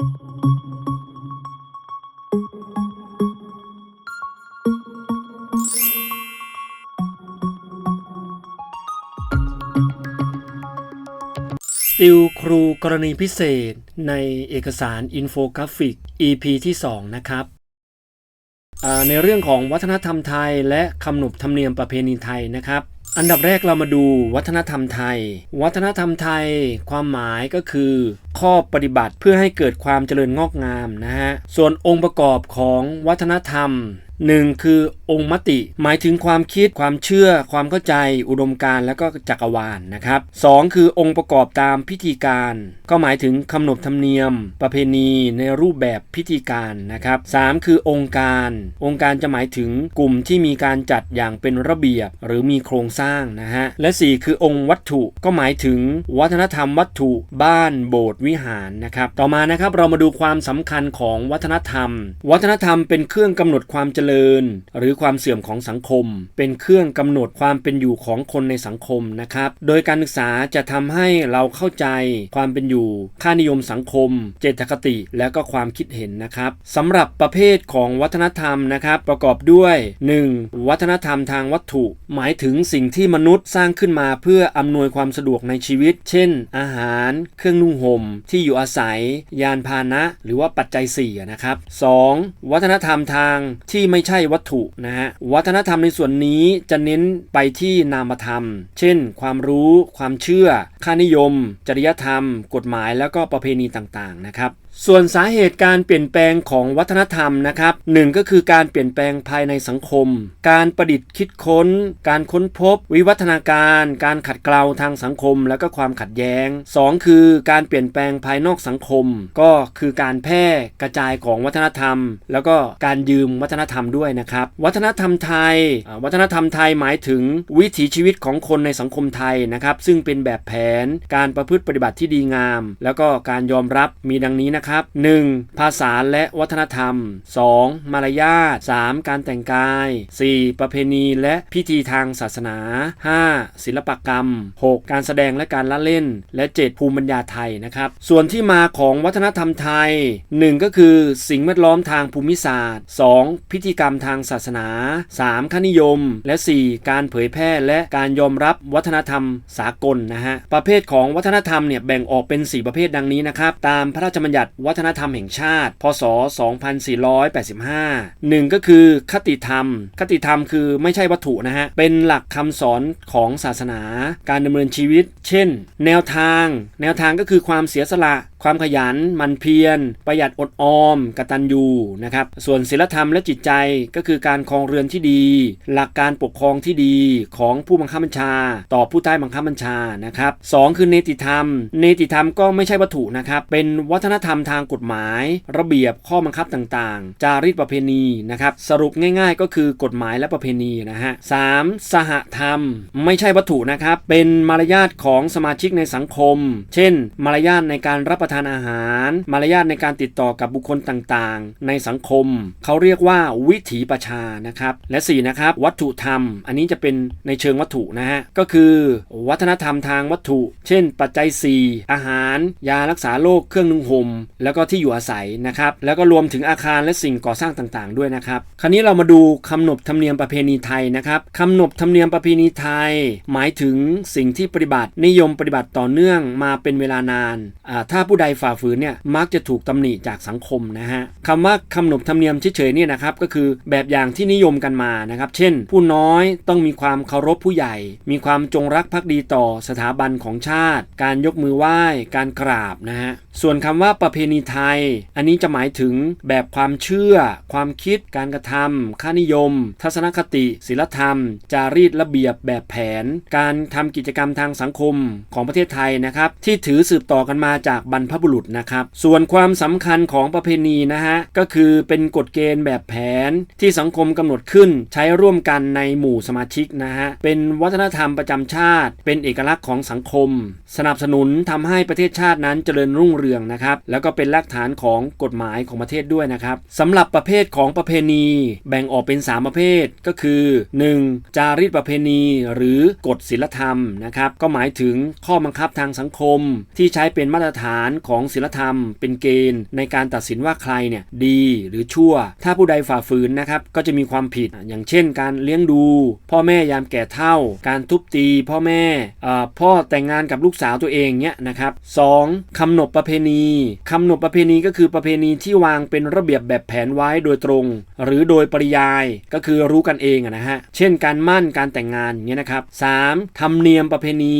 ติวครูกรณีพิเศษในเอกสารอินโฟกราฟิก EP ที่ 2 นะครับ ในเรื่องของวัฒนธรรมไทยและคำหนบธรรมเนียมประเพณีไทยนะครับ อันดับแรกเรามาดูวัฒนธรรมไทย วัฒนธรรมไทย ความหมายก็คือ ข้อปฏิบัติเพื่อให้เกิดความเจริญงอกงามนะฮะ ส่วนองค์ประกอบของวัฒนธรรมหนึ่งคือ องค์มติ หมายถึงความคิดความเชื่อ ความเข้าใจ อุดมการณ์และก็จักรวาลนะครับสองคือองค์ประกอบตามพิธีการ ก็หมายถึงคำนบธรรมเนียม ประเพณีในรูปแบบพิธีการนะครับสามคือองค์การ องค์การจะหมายถึงกลุ่มที่มีการจัดอย่างเป็นระเบียบ หรือมีโครงสร้างนะฮะและสี่คือองค์วัตถุก็หมายถึงวัฒนธรรมวัตถุบ้านโบสถ์วิหารนะครับต่อมานะครับเรามาดูความสำคัญของวัฒนธรรม วัฒนธรรมเป็นเครื่องกำหนดความเจริญ หรือความเสื่อมของสังคม เป็นเครื่องกำหนดความเป็นอยู่ของคนในสังคมนะครับ โดยการศึกษาจะทำให้เราเข้าใจความเป็นอยู่ ค่านิยมสังคม เจตคติ และก็ความคิดเห็นนะครับสำหรับประเภทของวัฒนธรรมนะครับประกอบด้วย 1. วัฒนธรรมทางวัตถุ หมายถึงสิ่งที่มนุษย์สร้างขึ้นมาเพื่ออำนวยความสะดวกในชีวิต เช่น อาหาร เครื่องนุ่งห่ม ที่อยู่อาศัย ยานพาหนะ หรือว่าปัจจัย4นะครับ 2. วัฒนธรรมทางที่ไม่ใช่วัตถุนะฮะวัฒนธรรมในส่วนนี้จะเน้นไปที่นามธรรม เช่น ความรู้ ความเชื่อ ค่านิยม จริยธรรม กฎหมายแล้วก็ประเพณีต่างๆนะครับ ส่วนสาเหตุการเปลี่ยนแปลงของวัฒนธรรมนะครับหนึ่งก็คือการเปลี่ยนแปลงภายในสังคม การประดิษฐ์คิดค้น การค้นพบ วิวัฒนาการ การขัดเกลาทางสังคม แล้วก็ความขัดแย้ง 2 คือการเปลี่ยนแปลงภายนอกสังคม ก็คือการแพร่กระจายของวัฒนธรรม แล้วก็การยืมวัฒนธรรมด้วยนะครับ วัฒนธรรมไทย วัฒนธรรมไทยหมายถึงวิถีชีวิตของคนในสังคมไทยนะครับซึ่งเป็นแบบแผน การประพฤติปฏิบัติที่ดีงาม แล้วก็การยอมรับมีดังนี้นะครับ 1. ภาษาและวัฒนธรรม 2. มารยาท 3. การแต่งกาย 4. ประเพณีและพิธีทางศาสนา 5. ศิลปกรรม 6. การแสดงและการละเล่น และ 7. ภูมิปัญญาไทยนะครับ ส่วนที่มาของวัฒนธรรมไทย 1. ก็คือสิ่งแวดล้อมทางภูมิศาสตร์ 2. พิธีกรรมทางศาสนา 3. ค่านิยม และ 4. การเผยแพร่และการยอมรับวัฒนธรรมสากลนะฮะ ประเภทของวัฒนธรรมเนี่ยแบ่งออกเป็น 4 ประเภทดังนี้นะครับ ตามพระราชบัญญัติวัฒนธรรมแห่งชาติ พศ 2485 1 ก็คือคติธรรม คติธรรมคือไม่ใช่วัตถุนะฮะ เป็นหลักคำสอนของศาสนา การดำเนินชีวิต เช่น แนวทาง แนวทางก็คือความเสียสละความขยันมันเพียร ประหยัดอดออมกตัญญูนะครับ ส่วนศีลธรรมและจิตใจก็คือการครองเรือนที่ดี หลักการปกครองที่ดีของผู้บังคับบัญชา ต่อผู้ใต้บังคับบัญชานะครับสองคือเนติธรรม เนติธรรมก็ไม่ใช่วัตถุนะครับ เป็นวัฒนธรรมทางกฎหมาย ระเบียบข้อบังคับต่างๆ จารีตประเพณีนะครับ สรุปง่าย ๆ ก็คือกฎหมายและประเพณีนะฮะสามสหธรรม ไม่ใช่วัตถุนะครับ เป็นมารยาทของสมาชิกในสังคม เช่น มารยาทในการรับประทานอาหาร มารยาทในการติดต่อกับบุคคลต่างๆ ในสังคม เขาเรียกว่าวิถีประชานะครับ และ4นะครับวัตถุธรรม อันนี้จะเป็นในเชิงวัตถุนะฮะ ก็คือ วัฒนธรรมทางวัตถุ เช่น ปัจจัย 4 อาหาร ยารักษาโรคเครื่องนุ่งห่มแล้วก็ที่อยู่อาศัยนะครับ แล้วก็รวมถึงอาคารและสิ่งก่อสร้างต่างๆ ด้วยนะครับ คราวนี้เรามาดูคำนบธรรมเนียมประเพณีไทยนะครับคำนบธรรมเนียมประเพณีไทย หมายถึงสิ่งที่ปฏิบัตินิยมปฏิบัติต่อเนื่องมาเป็นเวลานาน ถ้าผู้ใดฝ่าฝืนเนี่ยมักจะถูกตำหนิจากสังคมนะฮะคำว่าคำนบธรรมเนียมเฉยๆเนี่ยนะครับก็คือแบบอย่างที่นิยมกันมานะครับเช่น ผู้น้อยต้องมีความเคารพผู้ใหญ่ มีความจงรักภักดีต่อสถาบันของชาติ การยกมือไหว้ การกราบนะฮะส่วนคำว่าประเพณีไทย อันนี้จะหมายถึงแบบความเชื่อ ความคิด การกระทำค่านิยม ทัศนคติศีลธรรม จารีตระเบียบแบบแผน การทำกิจกรรมทางสังคมของประเทศไทยนะครับที่ถือสืบต่อกันมาจากบรรพบุรุษนะครับ ส่วนความสำคัญของประเพณีนะฮะก็คือเป็นกฎเกณฑ์แบบแผนที่สังคมกำหนดขึ้นใช้ร่วมกันในหมู่สมาชิกนะฮะเป็นวัฒนธรรมประจำชาติ เป็นเอกลักษณ์ของสังคม สนับสนุนทำให้ประเทศชาตินั้นเจริญรุ่งเรืองนะครับแล้วก็เป็นรากฐานของกฎหมายของประเทศด้วยนะครับสำหรับประเภทของประเพณี แบ่งออกเป็น 3 ประเภทก็คือ 1. จารีตประเพณีหรือกฎศีลธรรมนะครับก็หมายถึงข้อบังคับทางสังคมที่ใช้เป็นมาตรฐานของศีลธรรม เป็นเกณฑ์ในการตัดสินว่าใครเนี่ยดีหรือชั่ว ถ้าผู้ใดฝ่าฝืนนะครับก็จะมีความผิดอย่างเช่น การเลี้ยงดู พ่อแม่ยามแก่เฒ่า การทุบตีพ่อแม่พ่อแต่งงานกับลูกสาวตัวเองเนี่ยนะครับสองคำหนบประเพณีคำหนบประเพณีก็คือประเพณีที่วางเป็นระเบียบแบบแผนไว้โดยตรง หรือโดยปริยายก็คือรู้กันเองนะฮะเช่น การมั่นการแต่งงานเงี้ยนะครับสามธรรมเนียมประเพณี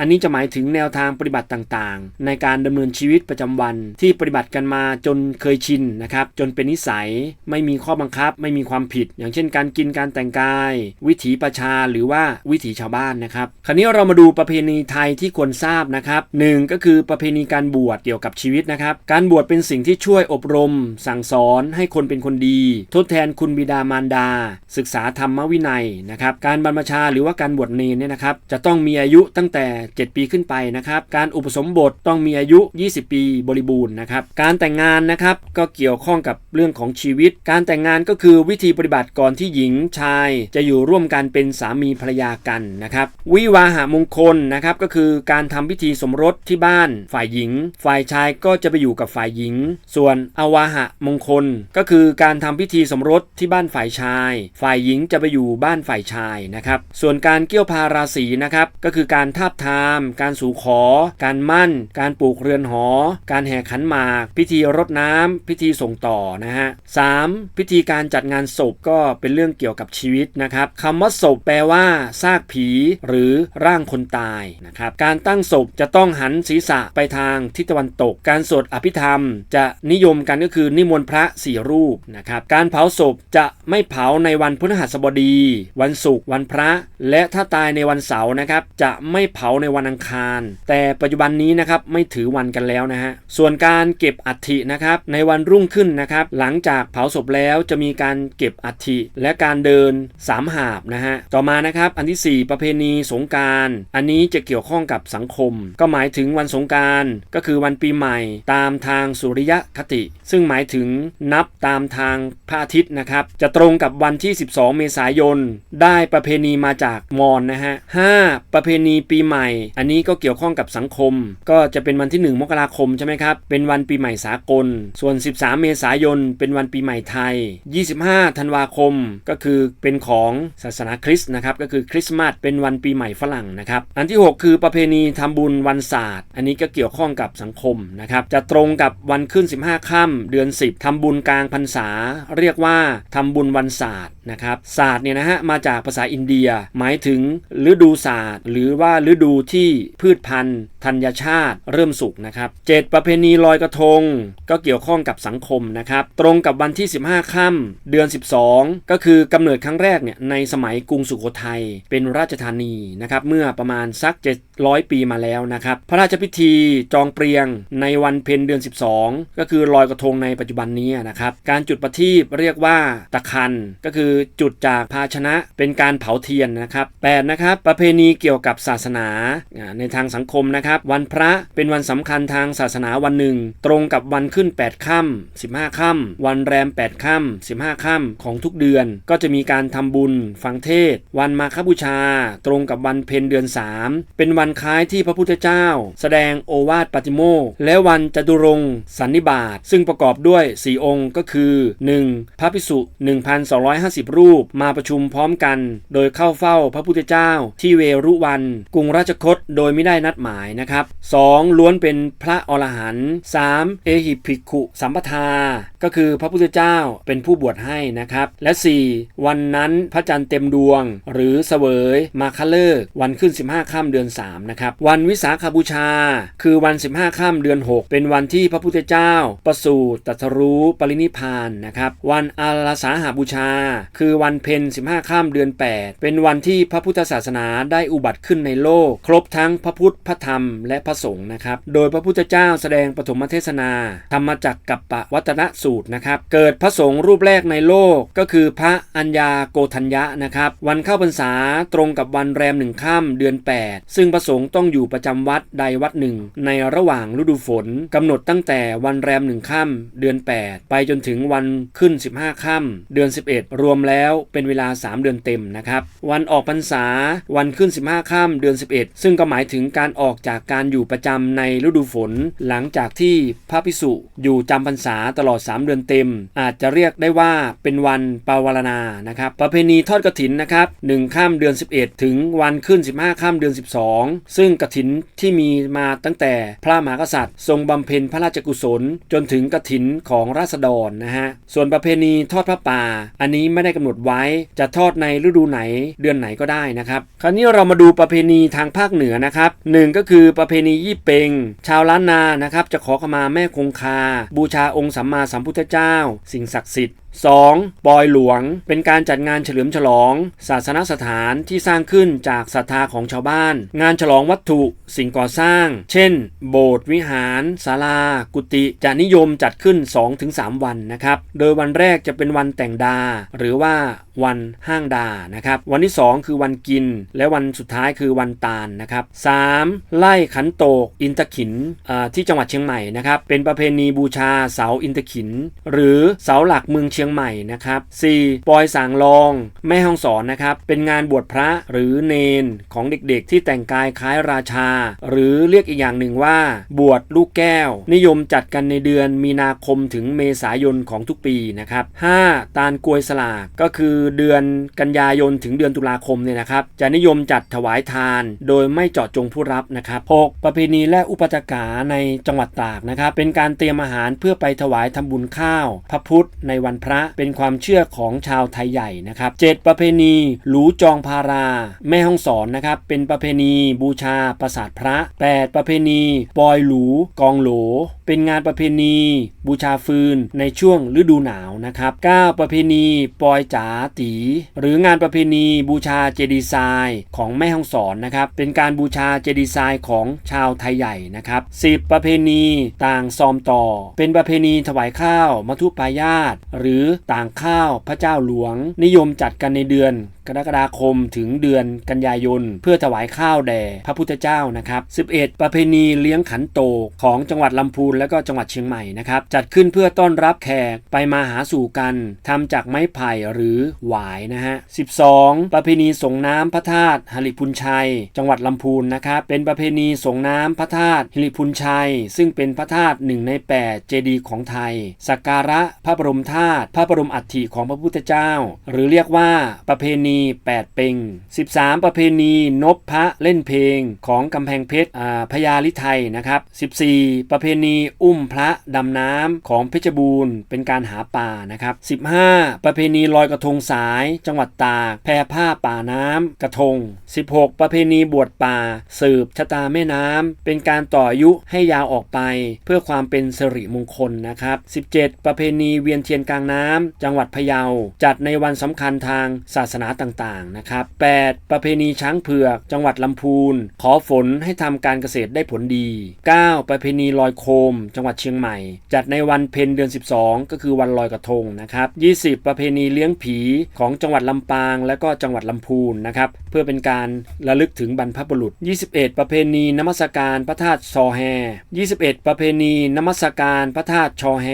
อันนี้จะหมายถึงแนวทางปฏิบัติต่างๆ ในการดำเนินชีวิตประจำวัน ที่ปฏิบัติกันมาจนเคยชินนะครับ จนเป็นนิสัย ไม่มีข้อบังคับ ไม่มีความผิด อย่างเช่น การกินการแต่งกาย วิถีประชาหรือว่าวิถีชาวบ้านนะครับ คราวนี้เรามาดูประเพณีไทยที่ควรทราบนะครับหนึ่งก็คือประเพณีการบวชเกี่ยวกับชีวิตนะครับ การบวชเป็นสิ่งที่ช่วยอบรม สั่งสอนให้คนเป็นคนดี ทดแทนคุณบิดามารดา ศึกษาธรรมวินัยนะครับ การบรรพชาหรือว่าการบวชเนรเนี่ยนะครับ จะต้องมีอายุตั้งแต่7 ปีขึ้นไปนะครับ การอุปสมบทต้องมีอายุ 20 ปีบริบูรณ์นะครับ การแต่งงานนะครับก็เกี่ยวข้องกับเรื่องของชีวิต การแต่งงานก็คือวิธีปฏิบัติก่อนที่หญิงชายจะอยู่ร่วมกันเป็นสามีภรรยากันนะครับ วิวาหามงคลนะครับก็คือการทำพิธีสมรสที่บ้าน ฝ่ายหญิง ฝ่ายชายก็จะไปอยู่กับฝ่ายหญิง ส่วนอวาหะมงคล ก็คือการทำพิธีสมรสที่บ้านฝ่ายชาย ฝ่ายหญิงจะไปอยู่บ้านฝ่ายชายนะครับ ส่วนการเกี่ยวพาราศีนะครับก็คือการทาบทามการสู่ขอ การมั่น การปลูกเรือนหอ การแห่ขันหมาก พิธีรดน้ำพิธีส่งต่อนะฮะสามพิธีการจัดงานศพก็เป็นเรื่องเกี่ยวกับชีวิตนะครับคำว่าศพแปลว่าซากผี หรือร่างคนตายนะครับการตั้งศพจะต้องหันศีรษะไปทางทิศตะวันตก การสวดอภิธรรม จะนิยมกันก็คือนิมนต์พระสี่รูปนะครับการเผาศพจะไม่เผาในวันพฤหัสบดี วันศุกร์วันพระ และถ้าตายในวันเสาร์นะครับจะไม่เผาในวันอังคาร แต่ปัจจุบันนี้นะครับไม่ถือวันกันแล้วนะฮะส่วนการเก็บอัฐินะครับในวันรุ่งขึ้นนะครับหลังจากเผาศพแล้วจะมีการเก็บอัฐิและการเดินสามหาบนะฮะต่อมานะครับอันทีสี่ 4 ประเพณีสงการอันนี้จะเกี่ยวข้องกับสังคม ก็หมายถึงวันสงการก็คือวันปีใหม่ ตามทางสุริยคติ ซึ่งหมายถึงนับตามทางพระอาทิตย์นะครับจะตรงกับวันที่ 12 เมษายน ได้ประเพณีมาจากมอญนะฮะ 5. ประเพณีปีใหม่อันนี้ก็เกี่ยวข้องกับสังคม ก็จะเป็นวันที่ 1 มกราคมใช่ไหมครับ เป็นวันปีใหม่สากล ส่วน 13 เมษายน เป็นวันปีใหม่ไทย 25 ธันวาคม ก็คือเป็นของศาสนาคริสต์นะครับ ก็คือคริสต์มาส เป็นวันปีใหม่ฝรั่งนะครับ อันที่ 6 คือประเพณีทำบุญวันศาสตร์ อันนี้ก็เกี่ยวข้องกับสังคมนะครับ จะตรงกับวันขึ้น 15 ค่ำเดือน 10ทำบุญกลางพรรษา เรียกว่าทำบุญวันศาสตร์นะครับ ศาสตร์เนี่ยนะฮะ มาจากภาษาอินเดีย หมายถึงฤดูศาสตร์ หรือว่าฤดูที่พืชพันธุ์ธัญชาติเริ่มสุกนะครับ7ประเพณีลอยกระทง ก็เกี่ยวข้องกับสังคมนะครับ ตรงกับวันที่ 15 ค่ำเดือน 12 ก็คือกำเนิดครั้งแรกเนี่ยในสมัยกรุงสุโขทัยเป็นราชธานีนะครับเมื่อประมาณสัก 700 ปีมาแล้วนะครับ พระราชพิธีจองเปรียงในวันเพ็ญเดือน 12 ก็คือลอยกระทงในปัจจุบันนี้นะครับ การจุดประทีปเรียกว่าตะคัน ก็คือจุดจากภาชนะเป็นการเผาเทียนนะครับ8นะครับประเพณีเกี่ยวกับศาสนาในทางสังคมนะครับวันพระเป็นวันสำคัญทางศาสนาวันหนึ่ง ตรงกับวันขึ้น 8ค่ำ15ค่ำวันแรม 8ค่ำ15ค่ำของทุกเดือน ก็จะมีการทำบุญ ฟังเทศ วันมาฆบูชา ตรงกับวันเพ็ญเดือน 3 เป็นวันคล้ายที่พระพุทธเจ้า แสดงโอวาทปาติโมกและวันจตุรงสันนิบาตซึ่งประกอบด้วย 4 องค์ก็คือ 1. พระภิกษุ 1,250 รูปมาประชุมพร้อมกัน โดยเข้าเฝ้าพระพุทธเจ้าที่เวรุวัน กรุงราชคตโดยไม่ได้นัดหมายนะครับ 2. ล้วนเป็นพระอรหันต์ 3. เอหิภิกขุสัมปทาก็คือพระพุทธเจ้าเป็นผู้บวชให้นะครับ และ 4. วันนั้นพระจันทร์เต็มดวง หรือเสวยมาคเลิกวันขึ้น 15ค่ำเดือน3นะครับวันวิสาขบูชา คือวัน 15ค่ำเดือน 6 เป็นวันที่พระพุทธเจ้า ประสูติตรัสรู้ปรินิพานนะครับวันอาราสาหาบูชา คือวันเพ็ญ15ค่ำเดือน 8 เป็นวันที่พระพุทธศาสนาได้อุบัติขึ้นในโลก ครบทั้งพระพุทธพระธรรมและพระสงฆ์นะครับโดยพระพุทธเจ้าแสดงปฐมเทศนาธรรมจักกับปะวัตนสูตรนะครับ เกิดพระสงฆ์รูปแรกในโลกก็คือพระอัญญาโกธัญญะนะครับ วันเข้าพรรษาตรงกับวันแรมหนึ่งค่ำเดือน 8 ซึ่งพระสงฆ์ต้องอยู่ประจำวัดใดวัดหนึ่ง ในระหว่างฤดูฝนกำหนดตั้งแต่วันแรมหนึ่งค่ำเดือน 8 ไปจนถึงวันขึ้น 15ค่ำเดือน 11 รวมแล้วเป็นเวลา 3 เดือนเต็มนะครับ วันออกพรรษาวันขึ้น 15ค่ำเดือน 11 ซึ่งก็หมายถึงการออกจากการอยู่ประจำในฤดูฝน หลังจากที่พระพิสุอยู่จำพรรษาตลอด3เดือนเต็ม อาจจะเรียกได้ว่าเป็นวันปาวารณานะครับ ประเพณีทอดกระถินนะครับ1ข้ามเดือน 11 ถึงวันขึ้น 15 ข้ามเดือน 12 ซึ่งกระถินที่มีมาตั้งแต่พระมหากษัตริย์ ทรงบำเพ็ญพระราชกุศล จนถึงกระถินของราษฎรนะฮะส่วนประเพณีทอดพระป่า อันนี้ไม่ได้กำหนดไว้จะทอดในฤดูไหนเดือนไหนก็ได้นะครับ คราวนี้เรามาดูประเพณีทางภาคเหนือนะครับหนึ่งก็คือประเพณียี่เปงชาวล้านนานะครับจะขอขมาแม่คงคา บูชาองค์สัมมาสัมพุทธเจ้า สิ่งศักดิ์สิทธิ์ 2. ปอยหลวง เป็นการจัดงานเฉลิมฉลอง ศาสนสถานที่สร้างขึ้นจากศรัทธาของชาวบ้าน งานฉลองวัตถุสิ่งก่อสร้าง เช่น โบสถ์วิหารศาลา กุฏิจะนิยมจัดขึ้น 2-3 วันนะครับ โดยวันแรกจะเป็นวันแต่งดา หรือว่าวันห้างดานะครับ วันที่ 2 คือวันกิน และวันสุดท้ายคือวันตาลนะครับ 3. ไล่ขันโตกอินทขินที่จังหวัดเชียงใหม่นะครับเป็นประเพณีบูชาเสาอินทขิน หรือเสาหลักเมืองเชียงใหม่นะครับ 4. ปอยสางลอง แม่ห้องสอนนะครับ เป็นงานบวชพระหรือเนนของเด็กๆ ที่แต่งกายคล้ายราชา หรือเรียกอีกอย่างหนึ่งว่า บวชลูกแก้ว นิยมจัดกันในเดือนมีนาคมถึงเมษายนของทุกปีนะครับ 5. ตาลกลวยสลากก็คือเดือนกันยายนถึงเดือนตุลาคมเนี่ยนะครับ จะนิยมจัดถวายทาน โดยไม่เจาะจงผู้รับนะครับ 6. ประเพณีและอุปจกาในจังหวัดตากนะครับ เป็นการเตรียมอาหารเพื่อไปถวายทำบุญข้าว พระพุธในวันพระเป็นความเชื่อของชาวไทยใหญ่นะครับ 7. ประเพณีหลูจองพารา แม่ห้องสอนนะครับเป็นประเพณีบูชาปราสาทพระ 8. ประเพณีปอยหลูกองโหล เป็นงานประเพณีบูชาฟืนในช่วงฤดูหนาวนะครับ 9. ประเพณีปอยจ๋าตี หรืองานประเพณีบูชาเจดีย์ทรายของแม่ฮ่องสอนนะครับเป็นการบูชาเจดีย์ทรายของชาวไทยใหญ่นะครับ 10. ประเพณีต่างซอมต่อ เป็นประเพณีถวายข้าวมัทุปายาตหรือต่างข้าวพระเจ้าหลวง นิยมจัดกันในเดือน กรกฎาคมถึงเดือนกันยายน เพื่อถวายข้าวแด่พระพุทธเจ้านะครับ 11. ประเพณีเลี้ยงขันโตกของจังหวัดลำพูนและก็จังหวัดเชียงใหม่นะครับ จัดขึ้นเพื่อต้อนรับแขกไปมาหาสู่กันทำจากไม้ไผ่หรือหวายนะฮะ 12. ประเพณีส่งน้ำพระธาตุหริพุนชัย จังหวัดลำพูนนะครับ เป็นประเพณีส่งน้ำพระธาตุหริพุนชัย ซึ่งเป็นพระธาตุหนึ่งใน8เจดีย์ของไทย สักการะพระบรมธาตุพระบรมอัฐิของพระพุทธเจ้า หรือเรียกว่าประเพณี8 เปง13 ประเพณีนบพระเล่นเพลงของกำแพงเพชรพญาลิไทยนะครับ14 ประเพณีอุ้มพระดำน้ำของเพชรบูรณ์ เป็นการหาป่านะครับ15 ประเพณีลอยกระทงสาย จังหวัดตากแพร่ผ้าป่าน้ำกระทง 16 ประเพณีบวชป่า สืบชะตาแม่น้ำเป็นการต่ออายุให้ยาวออกไป เพื่อความเป็นสิริมงคลนะครับ17 ประเพณีเวียนเทียนกลางน้ำจังหวัดพะเยาจัดในวันสำคัญทางศาสนาต่างๆนะครับ 8 ประเพณีช้างเผือก จังหวัดลำพูน ขอฝนให้ทำการเกษตรได้ผลดี 9 ประเพณีลอยโคม จังหวัดเชียงใหม่ จัดในวันเพ็ญเดือน 12 ก็คือวันลอยกระทงนะครับ20 ประเพณีเลี้ยงผีของจังหวัดลำปาง และก็จังหวัดลำพูนนะครับเพื่อเป็นการระลึกถึงบรรพบุรุษ 21 ประเพณีนมัสการพระธาตุซอแฮ 21 ประเพณีนมัสการพระธาตุชอแฮ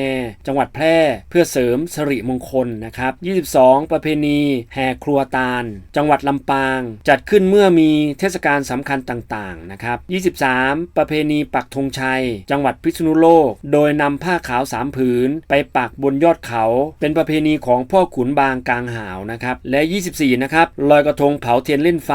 จังหวัดแพร่ เพื่อเสริมสิริมงคลนะครับ22 ประเพณีแห่ครัวตาล จังหวัดลำปาง จัดขึ้นเมื่อมีเทศกาลสำคัญต่างๆนะครับ 23 ประเพณีปักธงชัย จังหวัดพิษณุโลก โดยนำผ้าขาวสามผืน ไปปักบนยอดเขา เป็นประเพณีของพ่อขุนบางกลางหาวนะครับ และ 24 นะครับลอยกระทงเผาเทียนเล่นไฟ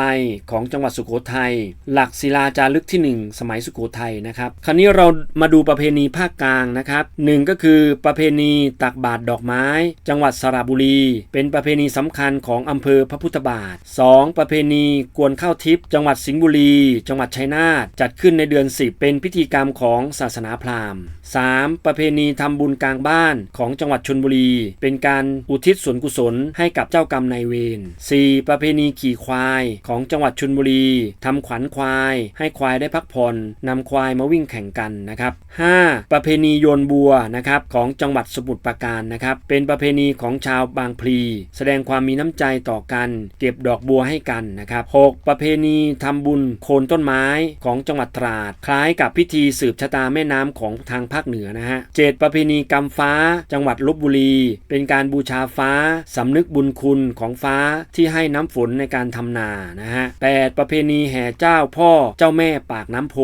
ของจังหวัดสุโขทัย หลักศิลาจารึกที่ 1 สมัยสุโขทัยนะครับ คราวนี้เรามาดูประเพณีภาคกลางนะครับหนึ่งก็คือประเพณีตักบาตรดอกไม้ จังหวัดสระบุรี เป็นประเพณีสำคัญของอำเภอพระพุทธบาท 2. ประเพณีกวนข้าวทิพย์จังหวัดสิงห์บุรี จังหวัดชัยนาทจัดขึ้นในเดือน 10 เป็นพิธีกรรมของศาสนาพราหมณ์ 3. ประเพณีทำบุญกลางบ้านของจังหวัดชนบุรี เป็นการอุทิศส่วนกุศลให้กับเจ้ากรรมนายเวร 4. ประเพณีขี่ควายของจังหวัดชนบุรีทำขวัญควาย ให้ควายได้พักผ่อนนำควายมาวิ่งแข่งกันนะครับ 5. ประเพณีโยนบัวนะครับของจังหวัดสมุทรปราการนะครับเป็นประเพณีของชาวบางพลี แสดงความมีน้ำใจต่อกันกัน เก็บดอกบัวให้กันนะครับ 6. ประเพณีทำบุญโคนต้นไม้ของจังหวัดตราด คล้ายกับพิธีสืบชะตาแม่น้ำของทางภาคเหนือนะฮะ 7. ประเพณีกำฟ้า จังหวัดลบบุรี เป็นการบูชาฟ้าสำนึกบุญคุณของฟ้าที่ให้น้ำฝนในการทำนานะฮะ 8. ประเพณีแห่เจ้าพ่อเจ้าแม่ปากน้ำโพ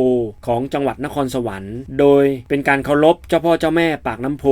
ของจังหวัดนครสวรรค์ โดยเป็นการเคารพเจ้าพ่อเจ้าแม่ปากน้ำโพ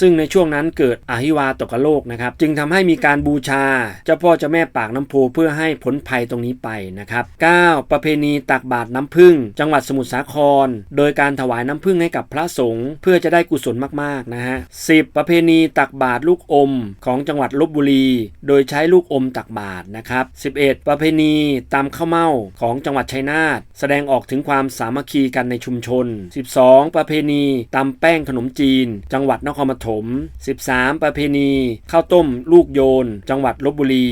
ซึ่งในช่วงนั้นเกิดอาหิวาตกโลกนะครับ จึงทำให้มีการบูชาเจ้าพ่อเจ้าแม่ปากน้ำโพเพื่อให้พ้นภัยตรงนี้ไปนะครับ 9. ประเพณีตักบาตรน้ำผึ้งจังหวัดสมุทรสาคร โดยการถวายน้ำผึ้งให้กับพระสงฆ์เพื่อจะได้กุศลมากๆนะฮะ 10. ประเพณีตักบาตรลูกอมของจังหวัดลบบุรี โดยใช้ลูกอมตักบาตรนะครับ 11. ประเพณีตำข้าวเม่าของจังหวัดชัยนาทแสดงออกถึงความสามัคคีกันในชุมชน 12. ประเพณีตำแป้งขนมจีน จังหวัดนครปฐม 13. ประเพณีข้าวต้มลูกโยน จังหวัดลบบุรี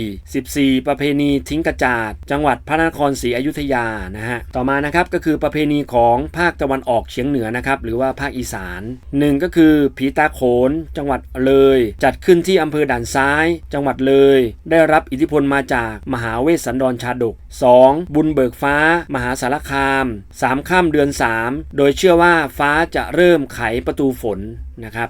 14. ประเพณีทิ้งกระจาด จังหวัดพระนครศรีอยุธยานะฮะต่อมานะครับก็คือประเพณีของภาคตะวันออกเฉียงเหนือนะครับหรือว่าภาคอีสานหนึ่งก็คือผีตาโขน จังหวัดเลย จัดขึ้นที่อำเภอด่านซ้าย จังหวัดเลย ได้รับอิทธิพลมาจากมหาเวสสันดรชาดก 2. บุญเบิกฟ้า มหาสารคาม 3 ข้ามเดือน 3 โดยเชื่อว่าฟ้าจะเริ่มไขประตูฝน นะครับ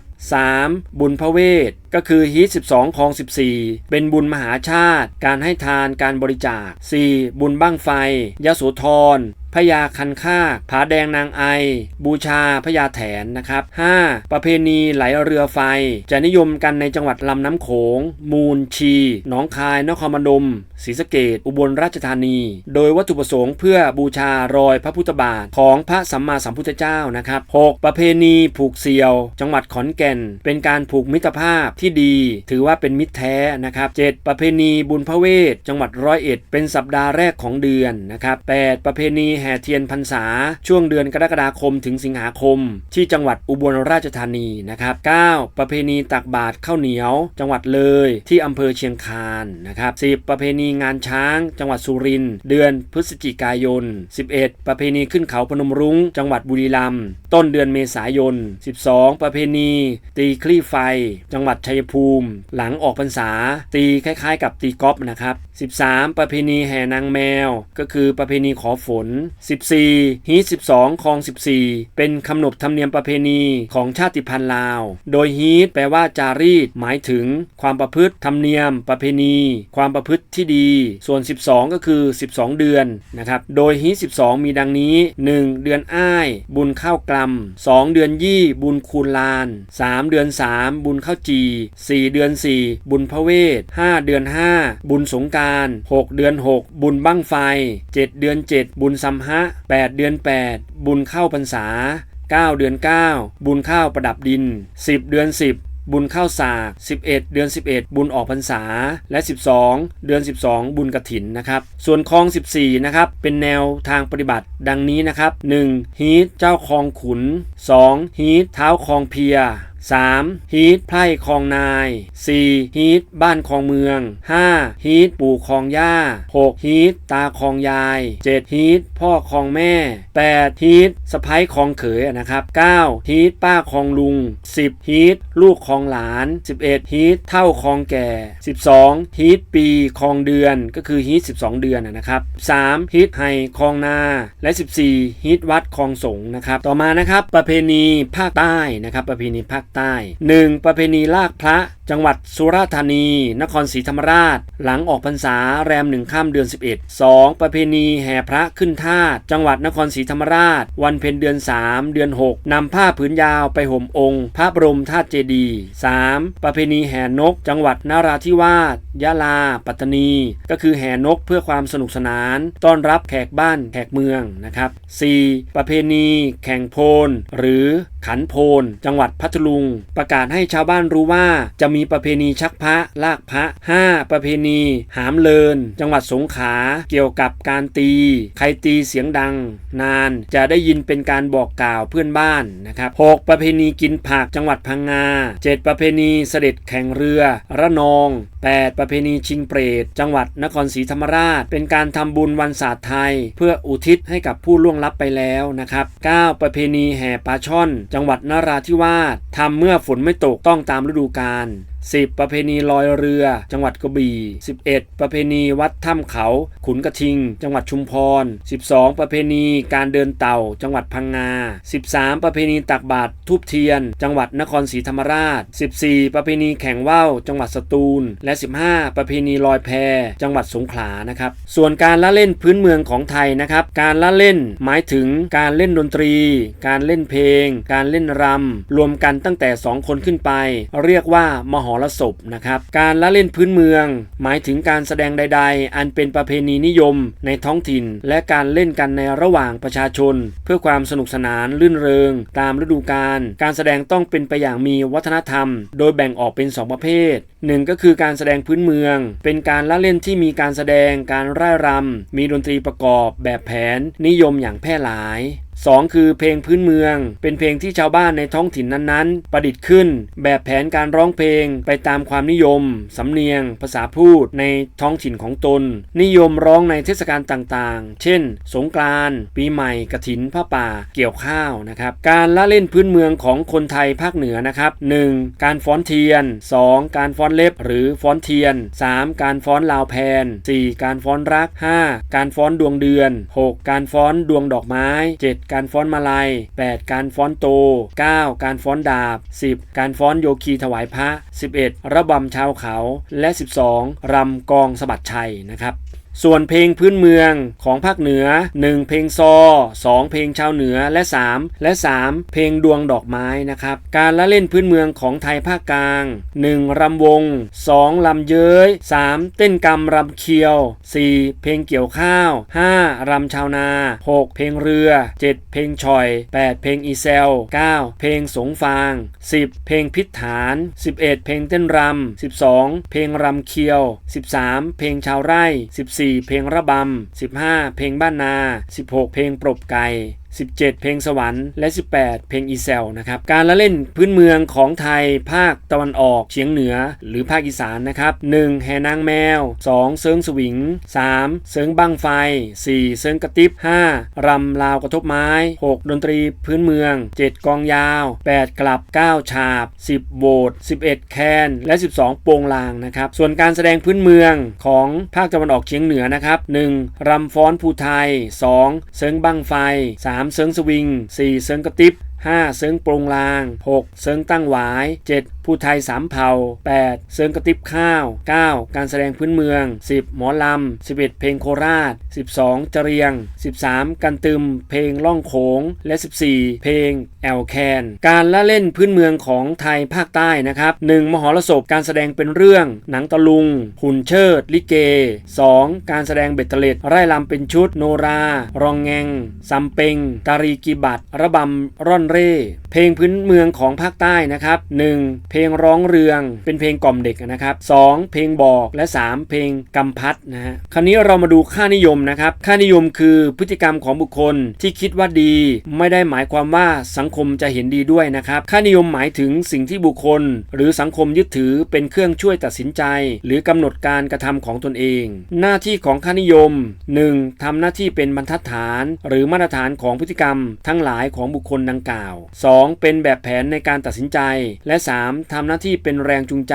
3. บุญพระเวท ก็คือฮีท12คอง 14 เป็นบุญมหาชาติ การให้ทานการบริจาค 4. บุญบ้างไฟยโสธร พญาคันคาผาแดงนางไอ บูชาพญาแถนนะครับ 5. ประเพณีไหลเรือไฟ จะนิยมกันในจังหวัดลำน้ำโขง มูลชี หนองคาย นครพนมศรีสะเกดอุบลราชธานี โดยวัตถุประสงค์เพื่อบูชารอยพระพุทธบาทของพระสัมมาสัมพุทธเจ้านะครับ 6. ประเพณีผูกเสี่ยว จังหวัดขอนแก่น เป็นการผูกมิตรภาพที่ดี ถือว่าเป็นมิตรแท้นะครับ 7. ประเพณีบุญพระเวท จังหวัดร้อยเอ็ด เป็นสัปดาห์แรกของเดือนนะครับ 8. ประเพณีแห่เทียนพรรษา ช่วงเดือนกรกฎาคมถึงสิงหาคม ที่จังหวัดอุบลราชธานีนะครับ 9. ประเพณีตักบาตรข้าวเหนียว จังหวัดเลย ที่อำเภอเชียงคานนะครับ 10. ประเพณีงานช้าง จังหวัดสุรินทร์เดือนพฤศจิกายน 11. ประเพณีขึ้นเขาพนมรุ้ง จังหวัดบุรีรัมย์ต้นเดือนเมษายน 12. ประเพณี ตีคลี่ไฟ จังหวัดชัยภูมิ หลังออกพรรษา ตีคล้ายๆ กับตีกอล์ฟนะครับ 13. ประเพณีแห่นางแมว ก็คือประเพณีขอฝน 14. ฮีท12คลอง 14 เป็นคำนบธรรมเนียมประเพณีของชาติพันธุ์ลาว โดยฮีทแปลว่าจารีต หมายถึง ความประพฤติธรรมเนียม ประเพณี ความประพฤติที่ดี ส่วน 12 ก็คือ 12 เดือนนะครับ โดยฮีท12 มีดังนี้ 1. เดือนอ้าย บุญข้าวกลัม 2. เดือนยี่ บุญคูณลาน 3. เดือน 3 บุญข้าวจี 4. เดือน 4 บุญพระเวท 5. เดือน 5 บุญสงการ 6. เดือน 6 บุญบั้งไฟ 7. เดือน 7 บุญสัมหะ 8 เดือน 8 บุญเข้าพรรษา 9 เดือน 9 บุญข้าวประดับดิน 10 เดือน 10บุญข้าวสาก 11 เดือน 11 บุญออกพรรษา และ 12 เดือน 12 บุญกระถินนะครับ ส่วนคลอง 14 นะครับ เป็นแนวทางปฏิบัติ ดังนี้นะครับ 1. ฮีทเจ้าคลองขุน 2. ฮีทเท้าคลองเพีย 3. ฮีทไพร่คลองนาย 4. ฮีทบ้านคลองเมือง 5. ฮีทปู่คลองย่า 6. ฮีทตาคลองยาย 7. ฮีทพ่อคลองแม่ 8. ฮีทสะพ้ายคลองเขยนะครับ 9. ฮีทป้าคลองลุง 10. ฮีทลูกคลองหลาน 11. ฮีทเท่าคลองแก่ 12. ฮีทปีคลองเดือนก็คือฮีท12 เดือนนะครับ 3. ฮีทไฮคลองนา และ 14. ฮีทวัดคลองสงนะครับ ต่อมานะครับประเพณีภาคใต้นะครับประเพณีภาคใต้ 1. ประเพณีลากพระ จังหวัดสุราษฎร์ธานี นครศรีธรรมราช หลังออกพรรษาแรมหนึ่งข้ามเดือน 11 2. ประเพณีแห่พระขึ้นธาตุจังหวัดนครศรีธรรมราช วันเพ็ญเดือน 3 เดือน 6 นำผ้าผืนยาวไปห่มองค์ พระบรมธาตุเจดีย์ 3. ประเพณีแห่นก จังหวัดนราธิวาสยะลา ปัตตานี ก็คือแห่นกเพื่อความสนุกสนาน ต้อนรับแขกบ้านแขกเมืองนะครับ 4. ประเพณีแข่งโพลหรือขันโพลจังหวัดพัทลุง ประกาศให้ชาวบ้านรู้ว่าจะมีีประเพณีชักพระลากพระ 5. ประเพณีหามเลิน จังหวัดสงขลาเกี่ยวกับการตี ใครตีเสียงดัง นานจะได้ยินเป็นการบอกกล่าวเพื่อนบ้านนะครับ 6. ประเพณีกินผักจังหวัดพังงา 7. ประเพณีเสด็จแข่งเรือระนอง 8. ประเพณีชิงเปรต จังหวัดนครศรีธรรมราช เป็นการทำบุญวันศาสตร์ไทย เพื่ออุทิศให้กับผู้ล่วงลับไปแล้วนะครับ 9. ประเพณีแห่ปลาช่อน จังหวัดนราธิวาสทำเมื่อฝนไม่ตกต้องตามฤดูกาล 10 ประเพณีลอยเรือ จังหวัดกระบี่ 11 ประเพณีวัดถ้ำเขา ขุนกระทิง จังหวัดชุมพร 12 ประเพณีการเดินเต่า จังหวัดพังงา 13 ประเพณีตักบาตรทูบเทียน จังหวัดนครศรีธรรมราช 14 ประเพณีแข่งว่าวจังหวัดสตูล และ 15 ประเพณีลอยแพ จังหวัดสงขลานะครับ ส่วนการละเล่นพื้นเมืองของไทยนะครับ การละเล่นหมายถึงการเล่นดนตรี การเล่นเพลง การเล่นรำรวมกันตั้งแต่ 2 คนขึ้นไป เรียกว่ามหรสพนะครับ การละเล่นพื้นเมือง หมายถึงการแสดงใด ๆ อันเป็นประเพณีนิยมในท้องถิ่น และการเล่นกันในระหว่างประชาชน เพื่อความสนุกสนานลื่นเริง ตามฤดูกาลการแสดงต้องเป็นไปอย่างมีวัฒนธรรม โดยแบ่งออกเป็น 2 ประเภทหนึ่งก็คือการแสดงพื้นเมือง เป็นการละเล่นที่มีการแสดงการร่ายรำมีดนตรีประกอบแบบแผนนิยมอย่างแพร่หลาย 2 คือเพลงพื้นเมือง เป็นเพลงที่ชาวบ้านในท้องถิ่นนั้นๆ ประดิษฐ์ขึ้น แบบแผนการร้องเพลงไปตามความนิยม สำเนียง ภาษาพูดในท้องถิ่นของตน นิยมร้องในเทศกาลต่างๆ เช่น สงกรานต์ปีใหม่กฐินผ้าป่า เกี่ยวข้าวนะครับ การละเล่นพื้นเมืองของคนไทยภาคเหนือนะครับ 1. การฟ้อนเทียน 2. การฟ้อนเล็บ หรือฟ้อนเทียน 3. การฟ้อนลาวแพน 4. การฟ้อนรัก 5. การฟ้อนดวงเดือน 6. การฟ้อนดวงดอกไม้ 7. การฟ้อนมาลัย 8. การฟ้อนโต 9. การฟ้อนดาบ 10. การฟ้อนโยคีถวายพระ 11. ระบำชาวเขา และ 12. รำกองสะบัดชัยนะครับ ส่วนเพลงพื้นเมืองของภาคเหนือ 1 เพลงซอ 2 เพลงชาวเหนือและ 3 และ 3 เพลงดวงดอกไม้นะครับ การละเล่นพื้นเมืองของไทยภาคกลาง 1 รำวง2ลำเย้ย 3 เต้นกำรำเคียว 4 เพลงเกี่ยวข้าว 5 รำชาวนา 6 เพลงเรือ 7 เพลงชอย 8 เพลงอีเซล 9 เพลงสงฟาง 10 เพลงพิษฐาน 11 เพลงเต้นรำ 12 เพลงรำเคียว 13 เพลงชาวไร่ 14เพลงระบำ 15 เพลงบ้านนา 16 เพลงปรบไก่ 17 เพลงสวรรค์ และ 18 เพลงอีเซลนะครับ การละเล่นพื้นเมืองของไทยภาคตะวันออกเฉียงเหนือ หรือภาคอีสานนะครับ 1. แห่นางแมว 2. เซิงสวิง 3. เซิงบังไฟ 4. เซิงกระติบ 5. รำลาวกระทบไม้ 6. ดนตรีพื้นเมือง 7. กองยาว 8. กลับ 9 ฉาบ 10 โบสถ์11 แคนและ 12 โปงลางนะครับ ส่วนการแสดงพื้นเมืองของภาคตะวันออกเฉียงเหนือนะครับ 1. รำฟ้อนภูไทย 2. เซิงบังไฟ 3. เซิงสวิง 4. เซิงกระติบ 5. เซิงโปรงลาง 6. เซิงตั้งหวาย 7. ผู้ไทยสามเผ่า 8. เซิงกระติบข้าว 9. การแสดงพื้นเมือง 10. หมอลำ 11. เพลงโคราช 12. จเรียง 13. กันตึม เพลงล่องโขง และ 14. เพลงแอลแคน การละเล่นพื้นเมืองของไทยภาคใต้นะครับ 1. มหรสพการแสดงเป็นเรื่อง หนังตะลุง หุ่นเชิด ลิเก 2. การแสดงเบ็ดเตล็ดไร่ลำเป็นชุด โนรา รองแงงซัมเปงตารีกีบัตระบำร่อนเร่ เพลงพื้นเมืองของภาคใต้นะครับ 1. เพลงร้องเรืองเป็นเพลงกล่อมเด็กนะครับ 2. เพลงบอกและ 3. เพลงกำพัดนะฮะคราวนี้เรามาดูค่านิยมนะครับ ค่านิยมคือพฤติกรรมของบุคคลที่คิดว่าดี ไม่ได้หมายความว่าสังคมจะเห็นดีด้วยนะครับ ค่านิยมหมายถึงสิ่งที่บุคคล หรือสังคมยึดถือเป็นเครื่องช่วยตัดสินใจ หรือกำหนดการกระทำของตนเอง หน้าที่ของค่านิยม 1. ทำหน้าที่เป็นบรรทัดฐาน หรือมาตรฐานของพฤติกรรม ทั้งหลายของบุคคลดังกล่าว 2. เป็นแบบแผนในการตัดสินใจ และ 3. ทำหน้าที่เป็นแรงจูงใจ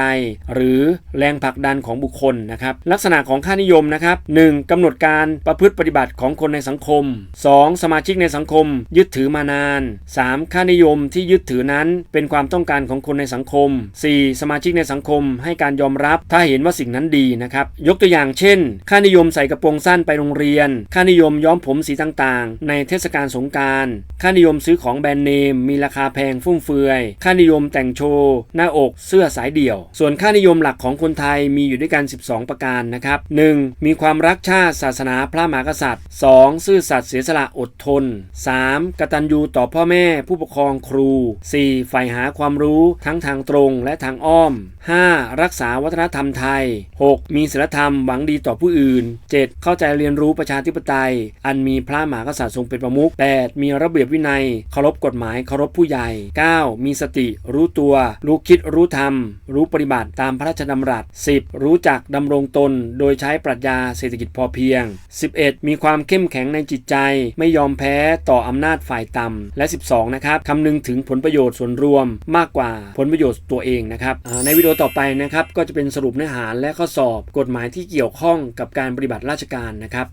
หรือแรงผลักดันของบุคคลนะครับลักษณะของค่านิยมนะครับ 1. กำหนดการประพฤติปฏิบัติของคนในสังคม 2. สมาชิกในสังคม ยึดถือมานาน 3. ค่านิยมที่ยึดถือนั้นเป็นความต้องการของคนในสังคม 4. สมาชิกในสังคมให้การยอมรับ ถ้าเห็นว่าสิ่งนั้นดีนะครับ ยกตัวอย่างเช่น ค่านิยมใส่กระโปรงสั้นไปโรงเรียน ค่านิยมย้อมผมสีต่างๆ ในเทศกาลสงกราร ค่านิยมซื้อของแบรนด์เนมมีราคาแพงฟุ่มเฟือย ค่านิยมแต่งโชว์ หน้าอกเสื้อสายเดี่ยว ส่วนค่านิยมหลักของคนไทยมีอยู่ด้วยกัน 12 ประการนะครับ 1. มีความรักชาติศาสนาพระมหากษัตริย์ 2. ซื่อสัตย์เสียสละอดทน 3. กตัญญูต่อพ่อแม่ผู้ปกครองครู 4. ใฝ่หาความรู้ทั้งทางตรงและทางอ้อม 5. รักษาวัฒนธรรมไทย 6. มีศีลธรรมหวังดีต่อผู้อื่น 7. เข้าใจเรียนรู้ประชาธิปไตย อันมีพระมหากษัตริย์ทรงเป็นประมุข 8. มีระเบียบวินัยเคารพกฎหมายเคารพผู้ผู้ใหญ่ 9. มีสติ รู้ตัว รู้คิดรู้ทำรู้ปฏิบัติตามพระราชดำรัส 10. รู้จักดำรงตน โดยใช้ปรัชญาเศรษฐกิจพอเพียง 11. มีความเข้มแข็งในจิตใจ ไม่ยอมแพ้ต่ออำนาจฝ่ายต่ำและ 12 นะครับคำนึงถึงผลประโยชน์ส่วนรวมมากกว่าผลประโยชน์ตัวเองนะครับในวิดีโอต่อไปนะครับก็จะเป็นสรุปเนื้อหาและข้อสอบ กฎหมายที่เกี่ยวข้องกับการปฏิบัติราชการนะครับ